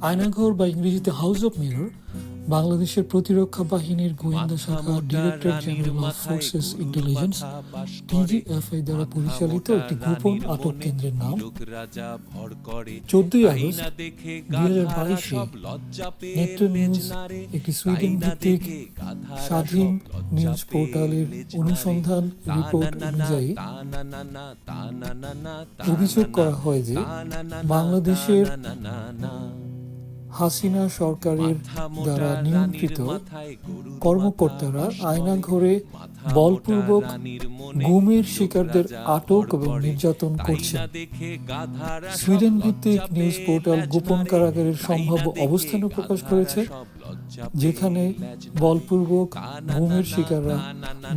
আয়নাঘর বা ইংরেজিতে house of mirror বাংলাদেশের প্রতিরক্ষা বাহিনীর গোয়েন্দা শাখা director general of forces intelligence DGFI দ্বারা পরিচালিত একটি গোপন আটক কেন্দ্রের নাম চোদ্দই আগস্ট দুই হাজার বাইশে নেত্র নিউজ একটি সুইডেন ভিত্তিক স্বাধীন নিউজ পোর্টালের অনুসন্ধান রিপোর্ট অনুযায়ী অভিযোগ করা হয় যে বাংলাদেশের হাসিনা সরকারের দ্বারা নিয়ন্ত্রিত কর্মকর্তারা আয়নাঘরে বলপূর্বক গুমের শিকারদের আটক এবং নির্যাতন করছে। সুইডেন ভিত্তিক নিউজ পোর্টাল গোপন কারাগারের সম্ভাব্য অবস্থানও প্রকাশ করেছে যেখানে বলপূর্বক গুমের শিকাররা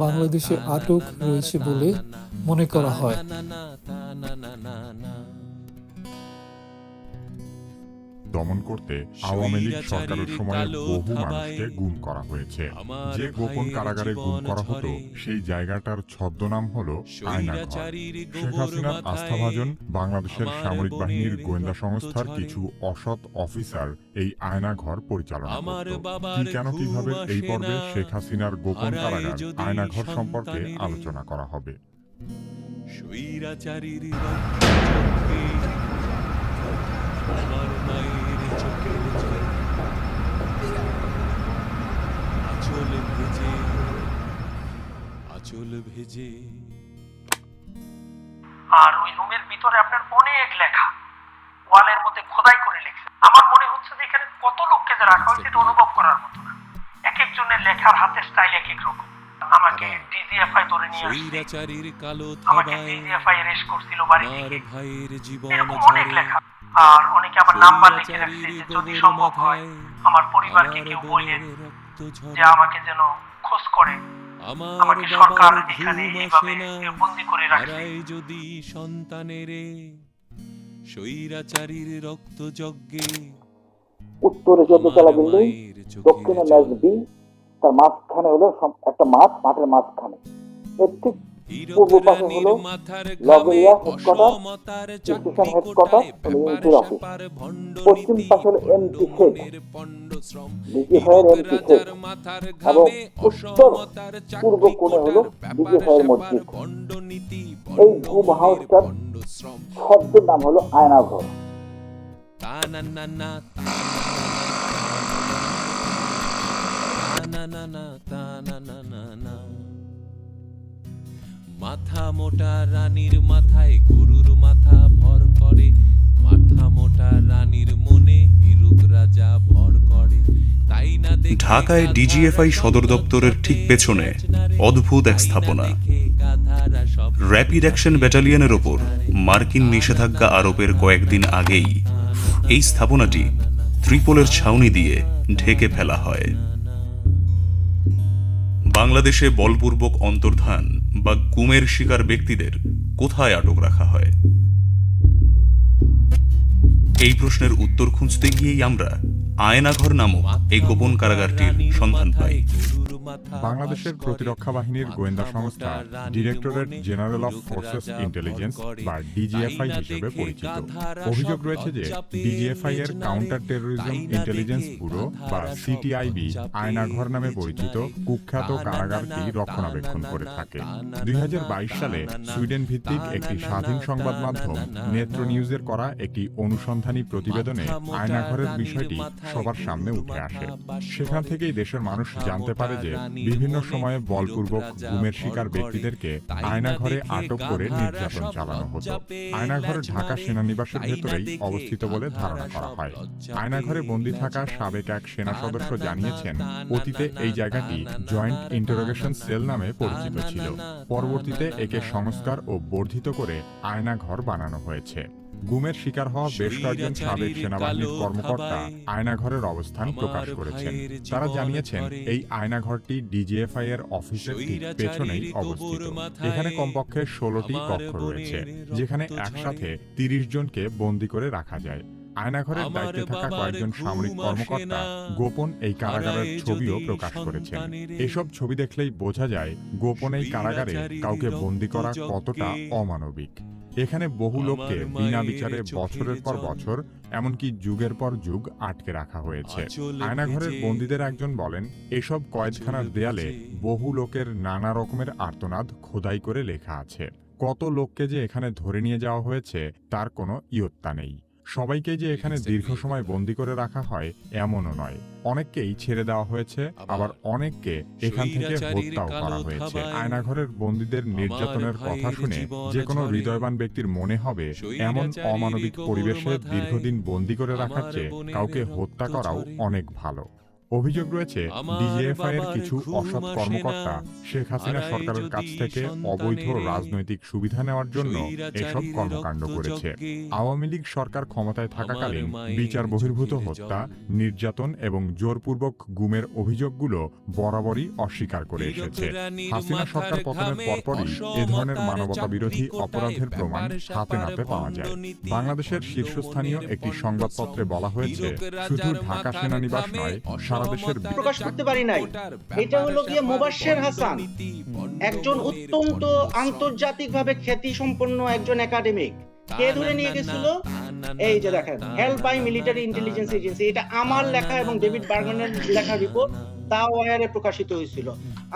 বাংলাদেশে আটক রয়েছে বলে মনে করা হয়। দমন করতে আওয়ামী লীগ সরকারের সময়ে বহু মানুষকে গুম করা হয়েছে। যে গোপন কারাগারে গুম করা হতো সেই জায়গাটার ছদ্মনাম হল আয়নাঘর শেখ হাসিনার আস্থাভাজন বাংলাদেশের সামরিক বাহিনীর গোয়েন্দা সংস্থার কিছু অসৎ অফিসার এই আয়নাঘর পরিচালনা করত। কেন কীভাবে এই পর্বে শেখ হাসিনার গোপন কারাগার আয়নাঘর সম্পর্কে আলোচনা করা হবে। স্বৈরাচারীর আমার মায়ের আচল ভেজে আচল ভেজে আর ওই রুমের ভিতরে আপনার অনেক লেখা। ওয়ালের মধ্যে খোদাই করে লেখা। আমার মনে হচ্ছে যে এখানে কত লোককে যে রাখা হয়েছে এটা অনুভব করার মতো না। এক একজনের লেখার হাতের স্টাইল এক এক রকম। আমাকে ডিজিএফআই ধরে নিয়ে আসছে। কালো আমাকে ডিজিএফআই অ্যারেস্ট করছিল বাড়ি থেকে ভাইয়ের জীবন অনেক লেখা। আর অনেকে আবার নাম্বার লিখে রাখছে যে যদি সম্ভব হয় আমার পরিবারকে কেউ বললেন যে আমাকে যেন খোঁজ করে। আমাকে সরকার এখানে এইভাবে বন্দি করে রাখছে যদি সন্তানেরে স্বৈরাচারীর রক্ত যজ্ঞে উত্তরে চোদ্দতলা বিল্ডিং দক্ষিণে ম্যাচ বি তার মাঝখানে হলো একটা মাঠ মাঠের মাঝখানে। এর ঠিক পূর্ব পাশে হলো লগরিয়া headquarter, station headquarter, elementary office. পশ্চিম পাশে হলো এমপি শেড, ডিজিএফআইয়ের এমপি শেড এবং উত্তর পূর্ব কোণে হলো ডিজিএফআইয়ের মসজিদ। এই ঘুম হাউসটার শব্দের নাম হলো আয়নাঘর। মাথা মোটা রানীর মাথায় গরুর মাথা ভর করে। মাথা মোটা রানীর মনে হিরুক রাজা ভর করে। তাই না দেখে ঢাকায় ডিজিএফআই সদর দপ্তরের ঠিক পেছনে অদ্ভুত এক স্থাপনা। র্যাপিড অ্যাকশন ব্যাটালিয়নের ওপর মার্কিন নিষেধাজ্ঞা আরোপের কয়েকদিন আগেই। এই স্থাপনাটি ত্রিপোলের ছাউনি দিয়ে ঢেকে ফেলা হয়। বাংলাদেশে বলপূর্বক অন্তর্ধান বা গুমের শিকার ব্যক্তিদের কোথায় আটক রাখা হয়? এই প্রশ্নের উত্তর খুঁজতে গিয়েই আমরা আয়নাঘর নামক এই গোপন কারাগারটির সন্ধান পাই। বাংলাদেশের প্রতিরক্ষা বাহিনীর গোয়েন্দা সংস্থা Directorate General of Forces Intelligence বা ডিজিএফআই হিসেবে পরিচিত। অভিযোগ রয়েছে যে ডিজিএফআই এর কাউন্টার টেরোরিজম ইন্টেলিজেন্স ব্যুরো বা সিটিআইবি আয়নাঘর নামে পরিচিত কুখ্যাত কারাগারটি রক্ষণাবেক্ষণ করে থাকে। দুই হাজার বাইশ সালে সুইডেন ভিত্তিক একটি স্বাধীন সংবাদ মাধ্যম নেত্র নিউজের করা একটি অনুসন্ধানী প্রতিবেদনে আয়নাঘরের বিষয়টি সবার সামনে উঠে আসে। সেখান থেকেই দেশের মানুষ জানতে পারে যে বিভিন্ন সময়ে বলপূর্বক গুমের শিকার ব্যক্তিদেরকে আয়নাঘরে আটক করে নির্যাতন চালানো হতো। আয়নাঘর ঢাকা সেনানিবাসের ভেতরেই অবস্থিত বলে ধারণা করা হয়। আয়নাঘরে বন্দী থাকা সাবেক এক সেনা সদস্য জানিয়েছেন অতীতে এই জায়গাটি জয়েন্ট ইন্টারোগেশন সেল নামে পরিচিত ছিল। পরবর্তীতে একে সংস্কার ও বর্ধিত করে আয়নাঘর বানানো হয়েছে। গুমের শিকার হওয়া বেশ কয়েকজন সাবেক সেনাবাহিনীর কর্মকর্তা আয়নাঘরের অবস্থান প্রকাশ করেছেন। তারা জানিয়েছেন এই আয়নাঘরটি ডিজিএফআই এর অফিসের ঠিক পেছনেই অবস্থিত। এখানে কমপক্ষে ষোলোটি কক্ষ রয়েছে যেখানে একসাথে তিরিশ জনকে বন্দি করে রাখা যায়। আয়নাঘরের দায়িত্বে থাকা কয়েকজন সামরিক কর্মকর্তা গোপন এই কারাগারের ছবিও প্রকাশ করেছেন। এসব ছবি দেখলেই বোঝা যায় গোপন এই কারাগারে কাউকে বন্দি করা কতটা অমানবিক। এখানে বহু লোককে বিনা বিচারে বছরের পর বছর এমনকি যুগের পর যুগ আটকে রাখা হয়েছে। আয়নাঘরের বন্দীদের একজন বলেন এসব কয়েদখানার দেয়ালে বহু লোকের নানা রকমের আর্তনাদ খোদাই করে লেখা আছে। কত লোককে যে এখানে ধরে নিয়ে যাওয়া হয়েছে তার কোনো ইয়ত্তা নেই। সবাইকে যে এখানে দীর্ঘ সময় বন্দি করে রাখা হয় এমনও নয়। অনেককেই ছেড়ে দেওয়া হয়েছে আবার অনেককে এখান থেকে হত্যাও করা হয়েছে। আয়নাঘরের বন্দীদের নির্যাতনের কথা শুনে যে কোনো হৃদয়বান ব্যক্তির মনে হবে এমন অমানবিক পরিবেশে দীর্ঘদিন বন্দি করে রাখার চেয়ে কাউকে হত্যা করাও অনেক ভালো। অভিযোগ রয়েছে ডিজিএফআই এর কিছু অসৎ কর্মকর্তা শেখ হাসিনা সরকারের কাছ থেকে অবৈধ রাজনৈতিক সুবিধা নেওয়ার জন্য এসব কর্মকাণ্ড করেছে। আওয়ামী লীগ সরকার ক্ষমতায় থাকাকালীন বিচার বহির্ভূত হত্যা নির্যাতন এবং জোরপূর্বক গুমের অভিযোগগুলো বরাবরই অস্বীকার করে এসেছে। হাসিনা সরকার পতনের পরপরই এ ধরনের মানবতা বিরোধী অপরাধের প্রমাণ হাতে নাতে পাওয়া যায়। বাংলাদেশের শীর্ষস্থানীয় একটি সংবাদপত্রে বলা হয়েছে শুধু ঢাকা সেনানিবাস নয় সারা দেশের প্রকাশ করতে পারি নাই। এটা হলো গিয়ে হাসান। একজন অত্যন্ত আন্তর্জাতিকভাবে খ্যাতি সম্পন্ন একজন একাডেমিক। কে ধরে নিয়ে গেছিল? এই যে দেখেন help by military intelligence agency এটা আমার লেখা এবং ডেভিড বার্গনের লেখা রিপোর্ট তা ওয়ারে প্রকাশিত হয়েছিল।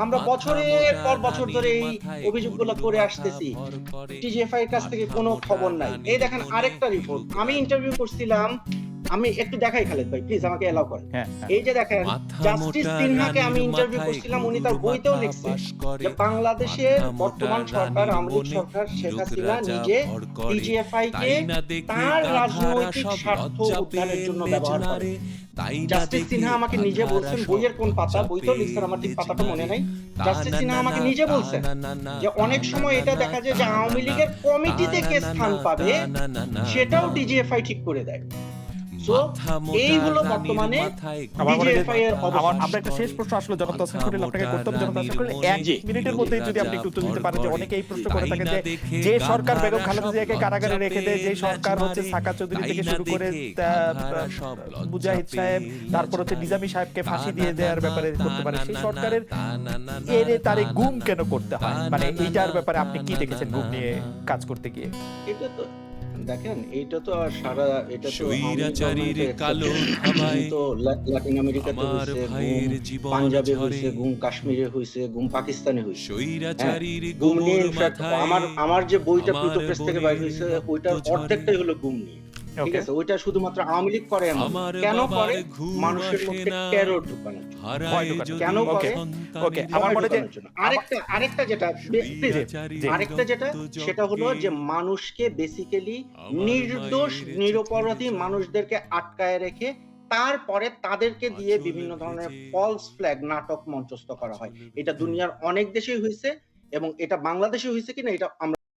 আমরা বছরের পর বছর ধরে এই অভিযোগগুলো করে আসতেছি। টিজিএফআই এর কাছ থেকে কোনো খবর নাই। এই দেখেন আরেকটা রিপোর্ট আমি ইন্টারভিউ করছিলাম আমি একটু দেখাই খালেদ ভাই প্লিজ আমাকে এলাও করেন। হ্যাঁ হ্যাঁ। এই যে দেখেন জাস্টিস সিনহাকে আমি ইন্টারভিউ করছিলাম উনি তার বইতেও লিখছে যে বাংলাদেশের বর্তমান সরকার আওয়ামী লীগ সরকার শেখ হাসিনা নিজে ডিজিএফআই কে তার রাজনৈতিক স্বার্থ উদ্ধারের জন্য ব্যবহার করে। জাস্টিস সিনহা আমাকে নিজে বলছেন বইয়ের কোন পাতা? বইতেও লিখছেন আমার ঠিক পাতাটা মনে নাই। জাস্টিস সিনহা আমাকে নিজে বলছেন যে অনেক সময় এটা দেখা যায় যে আওয়ামী লীগের কমিটিতে কে স্থান পাবে সেটাও ডিজিএফআই ঠিক করে দেয়। সো এই হলো বর্তমানে আমার যে- DGFI এর আমরা একটা শেষ প্রশ্ন আসলে জনাব তাসিম খলিল আপনাকে করতে হবে জনাব তাসিম খলিল এক মিনিটের মধ্যেই যদি আপনি একটু উত্তর দিতে পারেন যে অনেকে এই প্রশ্ন করে থাকে যে যে সরকার বেগম খালেদা জিয়াকে কারাগারে রেখে দেয় যে সরকার হচ্ছে সাকা চৌধুরী থেকে শুরু করে মুজাহিদ সাহেব তারপর হচ্ছে নিজামী সাহেবকে ফাঁসি দিয়ে দেওয়ার ব্যাপারে করতে পারে। সেই সরকারের এর তারে গুম কেন করতে হয়? মানে এইটার ব্যাপারে আপনি কি দেখেছেন গুম নিয়ে কাজ করতে গিয়ে? এটা তো দেখেন এটা তো আর সারা এটা তো স্বৈরাচারীর কালো তো লাতিন আমেরিকাতে ভাইয়ের জীবন পাঞ্জাবে। হয়েছে গুম কাশ্মীরে হয়েছে গুম পাকিস্তানে স্বৈরাচারীর হ্যাঁ, গুম মাথায় আমার আমার যে বইটা প্রেস থেকে বাইর হয়েছে ওইটার অর্ধেকটাই হলো গুম নিয়ে। ঠিক আছে ওইটা শুধুমাত্র আওয়ামী লীগ করে কেন করে? মানুষের মধ্যে টেরর ঢুকানোর কেন করে? Okay, আমার মনে হয় যে- আরেকটা আরেকটা যেটা আরেকটা যেটা সেটা হলো যে মানুষকে বেসিক্যালি নির্দোষ নিরপরাধী মানুষদেরকে আটকায় রেখে তারপরে তাদেরকে দিয়ে বিভিন্ন ধরনের ফলস ফ্ল্যাগ নাটক মঞ্চস্থ করা হয়। এটা দুনিয়ার অনেক দেশেই হয়েছে এবং এটা বাংলাদেশে হয়েছে কিনা এটা আমরা